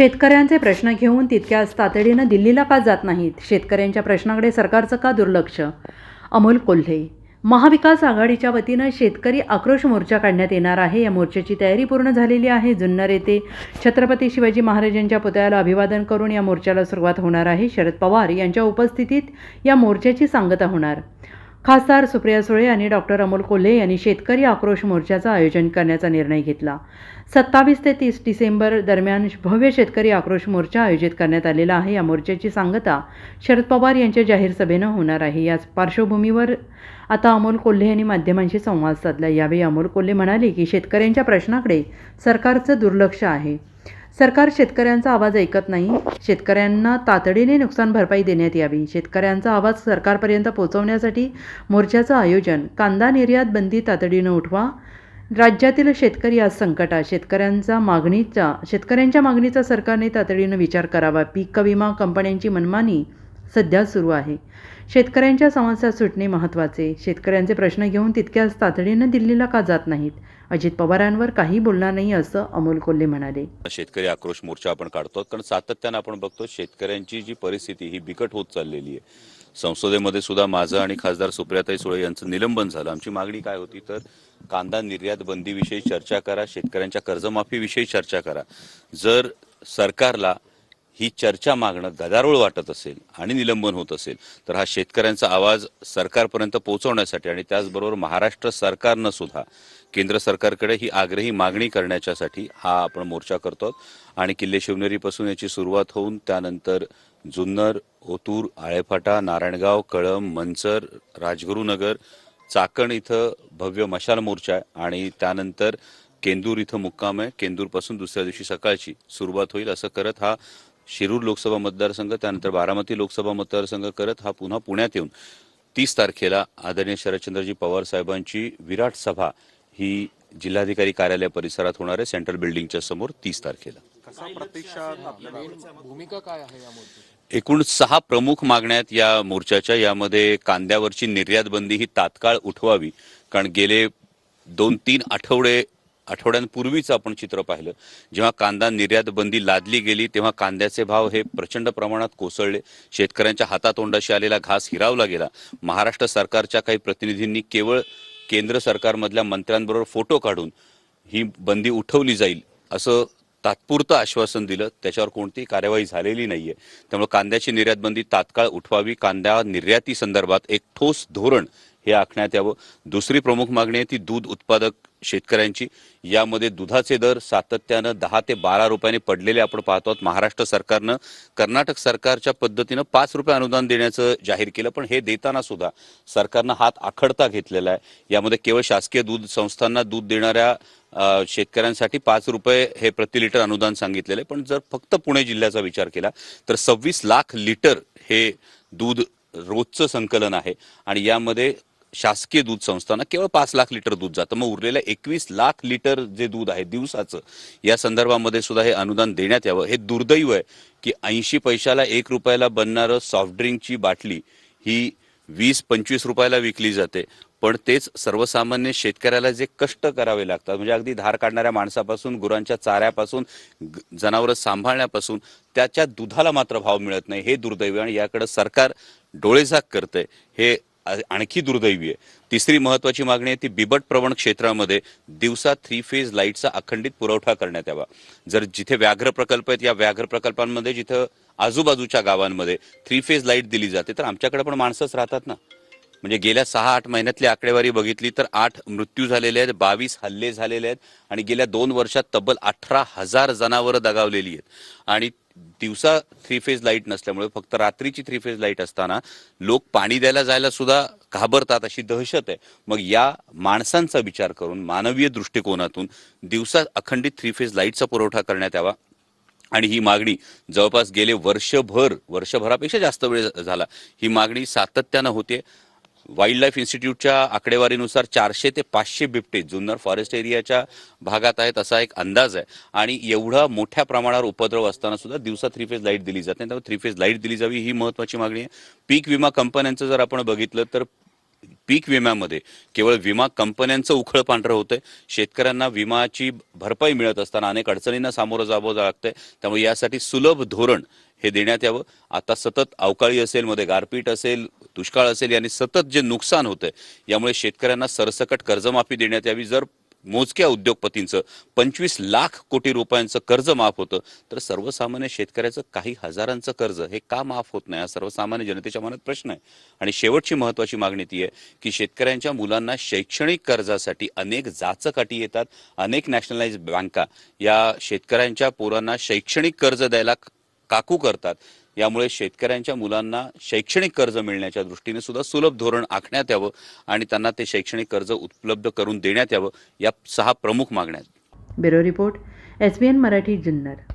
शेतकऱ्यांचे प्रश्न घेऊन तितक्याच तातडीनं दिल्लीला का जात नाहीत? शेतकऱ्यांच्या प्रश्नाकडे सरकारचं का दुर्लक्ष? अमोल कोल्हे महाविकास आघाडीच्या वतीनं शेतकरी आक्रोश मोर्चा काढण्यात येणार आहे. या मोर्चाची तयारी पूर्ण झालेली आहे. जुन्नर येथे छत्रपती शिवाजी महाराजांच्या पुतळ्याला अभिवादन करून या मोर्चाला सुरुवात होणार आहे. शरद पवार यांच्या उपस्थितीत या मोर्चाची सांगता होणार. खासदार सुप्रिया सुळे आणि डॉक्टर अमोल कोल्हे यांनी शेतकरी आक्रोश मोर्चाचं आयोजन करण्याचा निर्णय घेतला. सत्तावीस ते तीस डिसेंबर दरम्यान भव्य शेतकरी आक्रोश मोर्चा आयोजित करण्यात आलेला आहे. या मोर्चाची सांगता शरद पवार यांच्या जाहीर सभेनं होणार आहे. याच पार्श्वभूमीवर आता अमोल कोल्हे यांनी माध्यमांशी संवाद साधला. यावेळी अमोल कोल्हे म्हणाले की शेतकऱ्यांच्या प्रश्नाकडे सरकारचं दुर्लक्ष आहे. सरकार शेतकऱ्यांचा आवाज ऐकत नाही. शेतकऱ्यांना तातडीने नुकसान भरपाई देण्यात यावी. शेतकऱ्यांचा आवाज सरकारपर्यंत पोहोचवण्यासाठी मोर्चाचं आयोजन. कांदा निर्यात बंदी तातडीनं उठवा. राज्यातील शेतकरी आज संकटात. शेतकऱ्यांचा मागणीचा शेतकऱ्यांच्या मागणीचा सरकारने तातडीनं विचार करावा. पीक विमा कंपन्यांची मनमानी सध्या सुरू आहे. शेतकऱ्यांच्या समस्या सुटणे महत्त्वाचे. शेतकऱ्यांचे प्रश्न घेऊन तितक्याच तातडीनं दिल्लीला का जात नाहीत? अजित पवारांवर काही बोलणार नाही असं अमोल कोल्हे म्हणाले. शेतकरी आक्रोश मोर्चा आपण काढतो कारण सातत्यानं आपण बघतो शेतकऱ्यांची जी परिस्थिती ही बिकट होत चाललेली आहे. संसदेमध्ये सुद्धा माझं आणि खासदार सुप्रियाताई सुळे यांचं निलंबन झालं. आमची मागणी काय होती? तर कांदा निर्यात बंदीविषयी चर्चा करा शेतकऱ्यांच्या कर्जमाफीविषयी चर्चा करा. जर सरकारला ही चर्चा मागणं गदारोळ वाटत असेल आणि निलंबन होत असेल तर हा शेतकऱ्यांचा आवाज सरकारपर्यंत पोहोचवण्यासाठी आणि त्याचबरोबर महाराष्ट्र सरकारनं सुद्धा केंद्र सरकारकडे ही आग्रही मागणी करण्याच्यासाठी हा आपण मोर्चा करतो आणि किल्ले शिवनेरीपासून याची सुरुवात होऊन त्यानंतर जुन्नर ओतूर आळेफाटा नारायणगाव कळंब मंचर राजगुरुनगर चाकण इथं भव्य मशाल मोर्चा आहे आणि त्यानंतर केंदूर इथं मुक्काम आहे. केंदूरपासून दुसऱ्या दिवशी सकाळची सुरुवात होईल असं करत हा शिरूर लोकसभा मतदारसंघ त्यानंतर बारामती लोकसभा मतदारसंघ करत हा पुन्हा पुण्यात येऊन तीस तारखेला आदरणीय शरदचंद्रजी पवार साहेबांची विराट सभा ही जिल्हाधिकारी कार्यालय परिसरात होणार आहे सेंट्रल बिल्डिंगच्या समोर तीस तारखेला. कसा प्रतीक्षात आपल्याला भूमिका काय आहे या मोर्चाची एकूण सहा प्रमुख मागण्या आहेत या मोर्चाच्या. यामध्ये कांद्यावरची निर्यात बंदी ही तात्काळ उठवावी कारण गेले दोन तीन आठवडे आठवड्यांपूर्वीच आपण चित्र पाहिलं. जेव्हा कांदा निर्यात बंदी लादली गेली तेव्हा कांद्याचे भाव हे प्रचंड प्रमाणात कोसळले. शेतकऱ्यांच्या हातातोंडाशी आलेला घास हिरावला गेला. महाराष्ट्र सरकारच्या काही प्रतिनिधींनी केवळ केंद्र सरकारमधल्या मंत्र्यांबरोबर फोटो काढून ही बंदी उठवली जाईल असं तात्पुरतं आश्वासन दिलं. त्याच्यावर कोणतीही कार्यवाही झालेली नाहीये. त्यामुळे कांद्याची निर्यात बंदी तात्काळ उठवावी. कांदा निर्याती संदर्भात एक ठोस धोरण हे आखण्यात यावं. दुसरी प्रमुख मागणी आहे ती दूध उत्पादक शेतकऱ्यांची. यामध्ये दुधाचे दर सातत्यानं दहा ते बारा रुपयाने पडलेले आपण पाहतो आहोत. महाराष्ट्र सरकारनं कर्नाटक सरकारच्या पद्धतीनं पाच रुपये अनुदान देण्याचं जाहीर केलं पण हे देताना सुद्धा सरकारनं हात आखडता घेतलेला आहे. यामध्ये केवळ शासकीय दूध संस्थांना दूध देणाऱ्या शेतकऱ्यांसाठी पाच रुपये हे प्रति लिटर अनुदान सांगितलेलं आहे. पण जर फक्त पुणे जिल्ह्याचा विचार केला तर सव्वीस लाख लिटर हे दूध रोजचं संकलन आहे. आणि यामध्ये शासकीय दूध संस्थांना केवळ पाच लाख लिटर दूध जातं. मग उरलेलं एकवीस लाख लिटर जे दूध आहे दिवसाचं या संदर्भामध्ये सुद्धा हे अनुदान देण्यात यावं. हे दुर्दैव आहे की ऐंशी पैशाला एक रुपयाला बनणारं सॉफ्ट ड्रिंकची बाटली ही वीस पंचवीस रुपयाला विकली जाते. पण तेच सर्वसामान्य शेतकऱ्याला जे कष्ट करावे लागतात म्हणजे अगदी धार काढणाऱ्या माणसापासून गुरांच्या चाऱ्यापासून जनावरं सांभाळण्यापासून त्याच्या दुधाला मात्र भाव मिळत नाही. हे दुर्दैव आणि याकडे सरकार डोळेझाक करते हे आणखी दुर्दैवी आहे. तिसरी महत्वाची मागणी आहे ती बिबट प्रवण क्षेत्रामध्ये दिवसा थ्री फेज लाईटचा अखंडित पुरवठा करण्यात यावा. जर जिथे व्याघ्र प्रकल्प आहेत या व्याघ्र प्रकल्पांमध्ये जिथं आजूबाजूच्या गावांमध्ये थ्री फेज लाइट दिली जाते तर आमच्याकडे पण माणसंच राहतात ना. म्हणजे गेल्या सहा आठ महिन्यातली आकडेवारी बघितली तर आठ मृत्यू झालेले आहेत बावीस हल्ले झालेले आहेत आणि गेल्या दोन वर्षात तब्बल अठरा हजार जनावरं दगावलेली आहेत. आणि दिवसा थ्री फेज लाइट नसल्यामुळे फक्त रात्रीची थ्री फेज लाइट असताना लोक पाणी द्यायला जायला सुद्धा घाबरतात अशी दहशत आहे. मग या माणसांचा विचार करून मानवीय दृष्टिकोनातून दिवसा अखंडित थ्री फेज लाईटचा पुरवठा करण्यात यावा. आणि ही मागणी जवळपास गेले वर्षभर वर्षभरापेक्षा जास्त वेळ झाला. ही मागणी सातत्यानं होते वाईल्ड लाईफ इन्स्टिट्यूटच्या आकडेवारीनुसार चारशे ते पाचशे बिबटे जुन्नर फॉरेस्ट एरियाच्या भागात आहेत असा एक अंदाज आहे. आणि एवढा मोठ्या प्रमाणावर उपद्रव असताना सुद्धा दिवसा थ्री फेज लाइट दिली जात नाही. त्यामुळे थ्री फेज लाइट दिली जावी ही महत्वाची मागणी आहे. पीक विमा कंपन्यांचं जर आपण बघितलं तर पीक विम्यामध्ये केवळ विमा कंपन्यांचं उखळ पांढरं होतंय. शेतकऱ्यांना विमाची भरपाई मिळत असताना अनेक अडचणींना सामोरं जावं लागतंय. त्यामुळे यासाठी सुलभ धोरण हे देण्यात यावं. आता सतत अवकाळी असेल मध्ये गारपीट असेल दुष्काळ असेल याने सतत जे नुकसान होतंय यामुळे शेतकऱ्यांना सरसकट कर्जमाफी देण्यात यावी. जर मोजक्या उद्योगपतींचं पंचवीस लाख कोटी रुपयांचं कर्ज माफ होतं तर सर्वसामान्य शेतकऱ्याचं काही हजारांचं कर्ज हे का माफ होत नाही? हा सर्वसामान्य जनतेच्या मनात प्रश्न आहे. आणि शेवटची महत्वाची मागणी ती आहे की शेतकऱ्यांच्या मुलांना शैक्षणिक कर्जासाठी अनेक जाचक अटी येतात अनेक नॅशनलाइज बँका. या शेतकऱ्यांच्या पोरांना शैक्षणिक कर्ज द्यायला काकू करतात. यामुळे शेतकऱ्यांच्या मुलांना शैक्षणिक कर्ज मिळण्याच्या दृष्टीने सुद्धा सुलभ धोरण आखण्यात यावं आणि त्यांना ते शैक्षणिक कर्ज उपलब्ध करून देण्यात यावं या सहा प्रमुख मागण्या bureau report S B N Marathi Junnar.